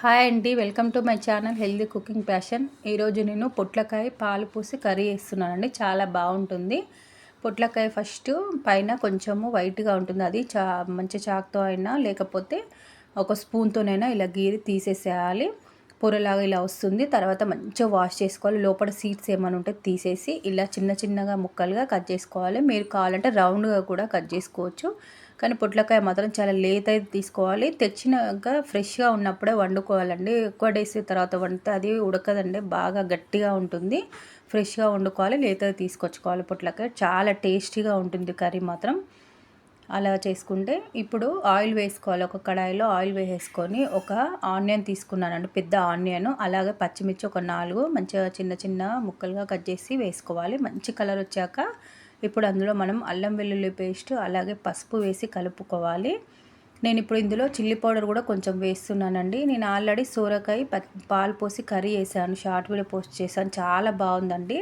Hi అండి welcome to my channel healthy cooking passion. ఈరోజు నేను పొట్లకాయ పాలు పూసి కర్రీ వేస్తున్నానండి చాలా బాగుంటుంది. పొట్లకాయ ఫస్ట్ పైన కొంచెము వైట్గా ఉంటుంది అది చా మంచి చాక్తో అయినా లేకపోతే ఒక స్పూన్తోనైనా ఇలా గీరి తీసేసేయాలి. పొరలాగా ఇలా వస్తుంది తర్వాత మంచిగా వాష్ చేసుకోవాలి. లోపల సీడ్స్ ఏమైనా ఉంటే తీసేసి ఇలా చిన్న చిన్నగా ముక్కలుగా కట్ చేసుకోవాలి. మీరు కావాలంటే రౌండ్గా కూడా కట్ చేసుకోవచ్చు. కానీ పొట్లకాయ మాత్రం చాలా లేత అయితే తీసుకోవాలి. తెచ్చినాక ఫ్రెష్గా ఉన్నప్పుడే వండుకోవాలండి. ఎక్కువ డేస్ తర్వాత వండితే అది ఉడకదండి. బాగా గట్టిగా ఉంటుంది. ఫ్రెష్గా వండుకోవాలి. లేత తీసుకొచ్చుకోవాలి పొట్లకాయ. చాలా టేస్టీగా ఉంటుంది కర్రీ మాత్రం. అలా చేసుకుంటే ఇప్పుడు ఆయిల్ వేసుకోవాలి. ఒక కడాయిలో ఆయిల్ వేసేసుకొని ఒక ఆనియన్ తీసుకున్నానండి. పెద్ద ఆనియన్. అలాగే పచ్చిమిర్చి ఒక నాలుగు మంచిగా చిన్న చిన్న ముక్కలుగా కట్ చేసి వేసుకోవాలి. మంచి కలర్ వచ్చాక ఇప్పుడు అందులో మనం అల్లం వెల్లుల్లి పేస్ట్ అలాగే పసుపు వేసి కలుపుకోవాలి. నేను ఇప్పుడు ఇందులో చిల్లీ పౌడర్ కూడా కొంచెం వేస్తున్నానండి. నేను ఆల్రెడీ సూరకాయ పాలు పోసి కర్రీ వేసాను షార్ట్ వీడియో పోస్ట్ చేశాను. చాలా బాగుందండి.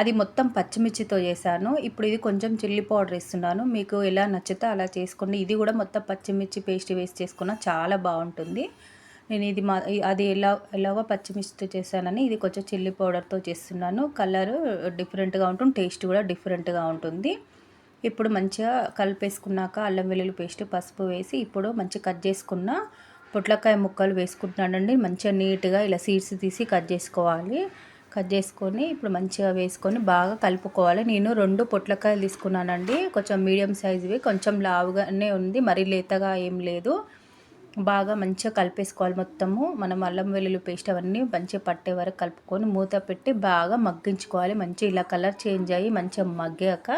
అది మొత్తం పచ్చిమిర్చితో చేశాను. ఇప్పుడు ఇది కొంచెం చిల్లీ పౌడర్ వేస్తున్నాను. మీకు ఎలా నచ్చితే అలా చేసుకోండి. ఇది కూడా మొత్తం పచ్చిమిర్చి పేస్ట్ వేసి చేసుకున్నా చాలా బాగుంటుంది. నేను ఇది మా అది ఎలా ఎలాగో పచ్చిమిర్చితో చేశానని ఇది కొంచెం చిల్లీ పౌడర్తో చేస్తున్నాను. కలర్ డిఫరెంట్గా ఉంటుంది టేస్ట్ కూడా డిఫరెంట్గా ఉంటుంది. ఇప్పుడు మంచిగా కలిపేసుకున్నాక అల్లం వెల్లుల్లి పేస్ట్ పసుపు వేసి ఇప్పుడు మంచిగా కట్ చేసుకున్న పొట్లకాయ ముక్కలు వేసుకుంటున్నానండి. మంచిగా నీట్గా ఇలా సీడ్స్ తీసి కట్ చేసుకోవాలి. కట్ చేసుకొని ఇప్పుడు మంచిగా వేసుకొని బాగా కలుపుకోవాలి. నేను రెండు పొట్లకాయలు తీసుకున్నానండి. కొంచెం మీడియం సైజువి కొంచెం లావుగానే ఉంది మరీ లేతగా ఏం లేదు. బాగా మంచిగా కలిపేసుకోవాలి మొత్తము. మనం అల్లం వెల్లుల్లి పేస్ట్ అవన్నీ మంచిగా పట్టే వరకు కలుపుకొని మూత పెట్టి బాగా మగ్గించుకోవాలి. మంచిగా ఇలా కలర్ చేంజ్ అయ్యి మంచిగా మగ్గాక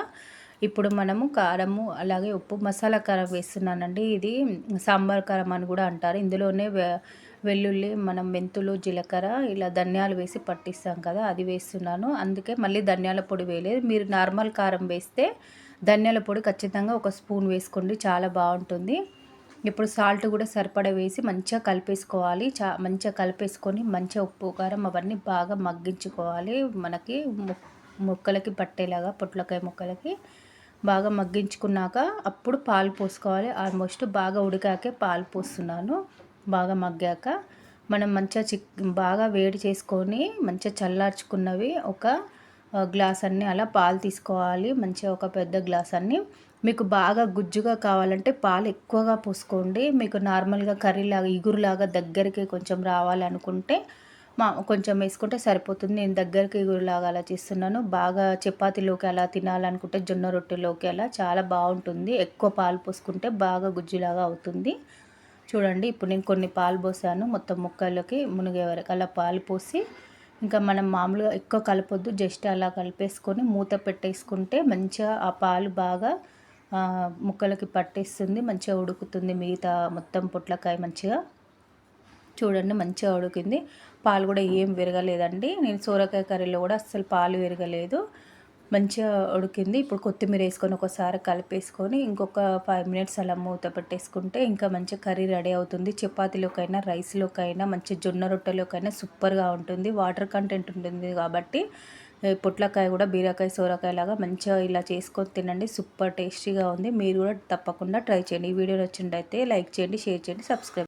ఇప్పుడు మనము కారము అలాగే ఉప్పు మసాలా కారం వేస్తున్నానండి. ఇది సాంబార్ కారం అని కూడా అంటారు. ఇందులోనే వెల్లుల్లి మనం మెంతులు జీలకర్ర ఇలా ధనియాలు వేసి పట్టిస్తాం కదా అది వేస్తున్నాను. అందుకే మళ్ళీ ధనియాల పొడి వేయలేదు. మీరు నార్మల్ కారం వేస్తే ధనియాల పొడి ఖచ్చితంగా ఒక స్పూన్ వేసుకోండి చాలా బాగుంటుంది. ఇప్పుడు సాల్ట్ కూడా సరిపడా వేసి మంచిగా కలిపేసుకోవాలి. చా మంచిగా కలిపేసుకొని మంచిగా ఉప్పు కారం అవన్నీ బాగా మగ్గించుకోవాలి. మనకి ముక్కలకి పట్టేలాగా పొట్లకాయ ముక్కలకి బాగా మగ్గించుకున్నాక అప్పుడు పాలు పోసుకోవాలి. ఆల్మోస్ట్ బాగా ఉడికాకే పాలు పోస్తున్నాను. బాగా మగ్గాక మనం మంచిగా చిక్ బాగా వేడి చేసుకొని మంచిగా చల్లార్చుకున్నవి ఒక గ్లాస్ అన్ని అలా పాలు తీసుకోవాలి. మంచిగా ఒక పెద్ద గ్లాస్ అన్ని మీకు బాగా గుజ్జుగా కావాలంటే పాలు ఎక్కువగా పోసుకోండి. మీకు నార్మల్గా కర్రీలాగా ఇగురులాగా దగ్గరికి కొంచెం రావాలనుకుంటే మా కొంచెం వేసుకుంటే సరిపోతుంది. నేను దగ్గరికి ఇగురులాగా అలా చేస్తున్నాను. బాగా చపాతీలోకి అలా తినాలనుకుంటే జొన్న రొట్టెలోకి అలా చాలా బాగుంటుంది. ఎక్కువ పాలు పోసుకుంటే బాగా గుజ్జులాగా అవుతుంది. చూడండి ఇప్పుడు నేను కొన్ని పాలు పోసాను. మొత్తం ముక్కలకి మునిగే వరకు అలా పాలు పోసి ఇంకా మనం మామూలుగా ఎక్కువ కలపొద్దు. జస్ట్ అలా కలిపేసుకొని మూత పెట్టేసుకుంటే మంచిగా ఆ పాలు బాగా ముక్కలకి పట్టేస్తుంది మంచిగా ఉడుకుతుంది. మిగతా మొత్తం పొట్లకాయ మంచిగా చూడండి మంచిగా ఉడికింది. పాలు కూడా ఏం విరగలేదండి. నేను సోరకాయ కర్రీలో కూడా అస్సలు పాలు విరగలేదు. మంచిగా ఉడికింది. ఇప్పుడు కొత్తిమీర వేసుకొని ఒకసారి కలిపేసుకొని ఇంకొక ఫైవ్ మినిట్స్ అలా మూత పెట్టేసుకుంటే ఇంకా మంచి కర్రీ రెడీ అవుతుంది. చపాతీలోకైనా రైస్లోకైనా మంచి జొన్న రొట్టెలోకైనా సూపర్గా ఉంటుంది. వాటర్ కంటెంట్ ఉంటుంది కాబట్టి పొట్లకాయ కూడా బీరకాయ సోరకాయ లాగా మంచిగా ఇలా చేసుకొని తినండి. సూపర్ టేస్టీగా ఉంది. మీరు కూడా తప్పకుండా ట్రై చేయండి. ఈ వీడియో నచ్చిందైతే లైక్ చేయండి షేర్ చేయండి సబ్స్క్రైబ్